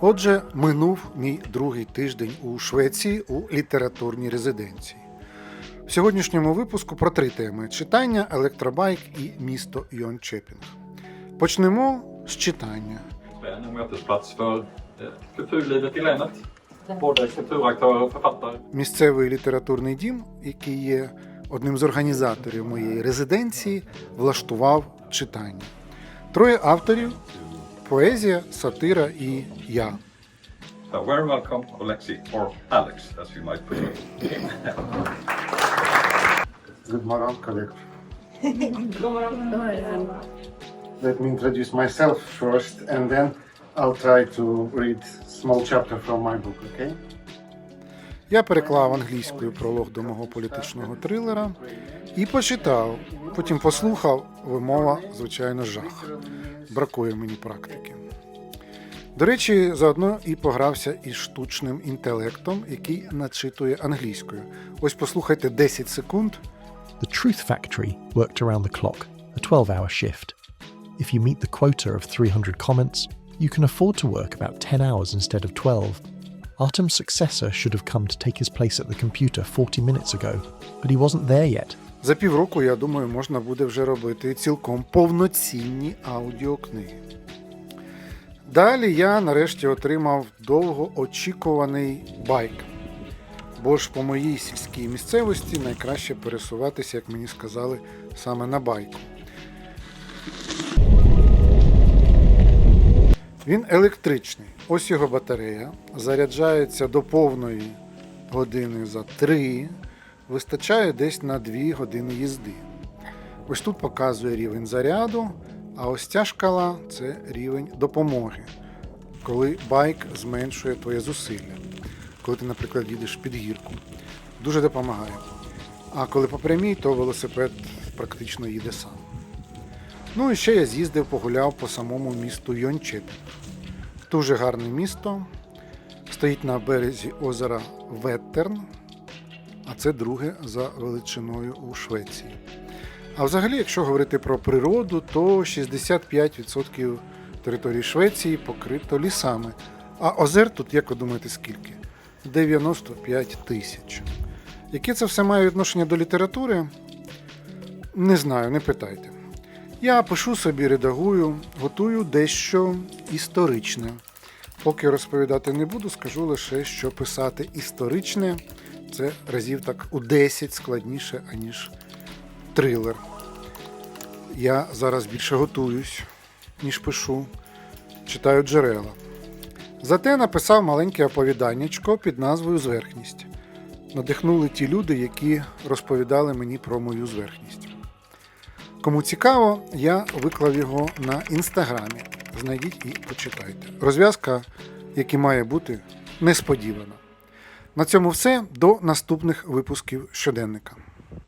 Отже, минув мій другий тиждень у Швеції у літературній резиденції. В сьогоднішньому випуску про три теми: читання, електробайк і місто Йончепінг. Почнемо з читання. Eh. Місцевий літературний дім, який є одним з організаторів моєї резиденції, влаштував читання. Троє авторів: поезія, сатира і я. So very welcome Alexi, or Alex as you might prefer. Good morning, colleague. Let me introduce myself first, and then I'll try to read small chapter from my book, okay? Я переклав англійською пролог до мого політичного трилера і почитав. Потім послухав, вимова, звичайно, жах. Бракує мені практики. До речі, заодно і погрався із штучним інтелектом, який начитує англійською. Ось послухайте 10 секунд. The Truth Factory worked around the clock, a 12 hour shift. If you meet the quota of 300 comments, you can afford to work about 10 hours instead of 12. Artem's successor should have come to take his place at the computer 40 minutes ago, but he wasn't there yet. За півроку, я думаю, можна буде вже робити цілком повноцінні аудіокниги. Далі я нарешті отримав довгоочікуваний байк. Бо ж по моїй сільській місцевості найкраще пересуватися, як мені сказали, саме на байку. Він електричний. Ось його батарея. Заряджається до повної години за 3. Вистачає десь на 2 години їзди. Ось тут показує рівень заряду, а ось ця шкала це рівень допомоги, коли байк зменшує твоє зусилля. Коли ти, наприклад, їдеш під гірку. Дуже допомагає. А коли по прямій, то велосипед практично їде сам. Ну і ще я з'їздив, погуляв по самому місту Йончепінг. Дуже гарне місто. Стоїть на березі озера Веттерн, а це друге за величиною у Швеції. А взагалі, якщо говорити про природу, то 65% території Швеції покрито лісами. А озер тут, як ви думаєте, скільки? 95 тисяч. Яке це все має відношення до літератури? Не знаю, не питайте. Я пишу собі, редагую, готую дещо історичне. Поки розповідати не буду, скажу лише, що писати історичне це разів так у 10 складніше, аніж трилер. Я зараз більше готуюсь, ніж пишу, читаю джерела. Зате написав маленьке оповіданнячко під назвою Зверхність. Надихнули ті люди, які розповідали мені про мою зверхність. Кому цікаво, я виклав його на інстаграмі. Знайдіть і почитайте. Розв'язка, як і має бути, несподівана. На цьому все. До наступних випусків щоденника.